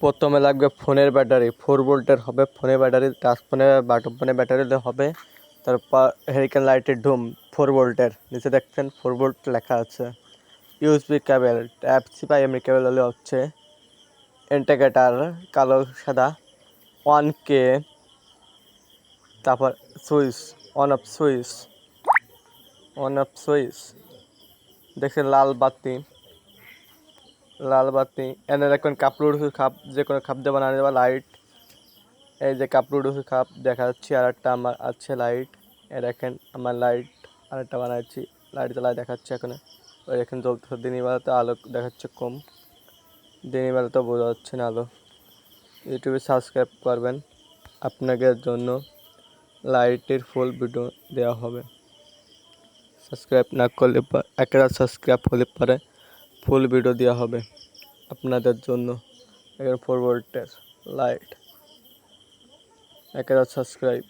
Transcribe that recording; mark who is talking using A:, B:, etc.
A: প্রথমে লাগবে ফোনের ব্যাটারি ফোর ভোল্টের হবে ফোনের ব্যাটারি টাচ ফোনে বাটন ফোনের ব্যাটারিতে হবে। তারপর হেরিকেন লাইটের ডুম ফোর ভোল্টের নিচে দেখছেন ফোর ভোল্ট লেখা আছে। ইউএসবি কেবল ট্যাপ সি বা এমনি কেবল হলে হচ্ছে। ইন্টিগ্রেটার কালো, সাদা ওয়ান কে তারপর switch on off switch on off switch দেখছেন লাল বাতি। লাল বাতি, এনে দেখবেন কাপড় খাপ, যে কোনো খাপ দিয়ে বানানো যাবে লাইট এই যে কাপড় খাপ, দেখা যাচ্ছে আর একটা আমার আছে লাইট এ দেখেন আমার লাইট আরেকটা বানাচ্ছি। লাইট জ্বালায় দেখাচ্ছে এখানে। ওই দেখেন জ্বলতেছে, দিনের বেলাতে আলো দেখাচ্ছে কম। দিনের বেলাতে বোঝা যাচ্ছে না আলো। ইউটিউবে সাবস্ক্রাইব করবেন। আপনাদের জন্য লাইটের ফুল ভিডিও দেওয়া হবে। সাবস্ক্রাইব না করলে একটা সাবস্ক্রাইব হলে পরে ফুল ভিডিও দেওয়া হবে আপনাদের জন্য। একের ফরওয়ার্ডের লাইট একের সাবস্ক্রাইব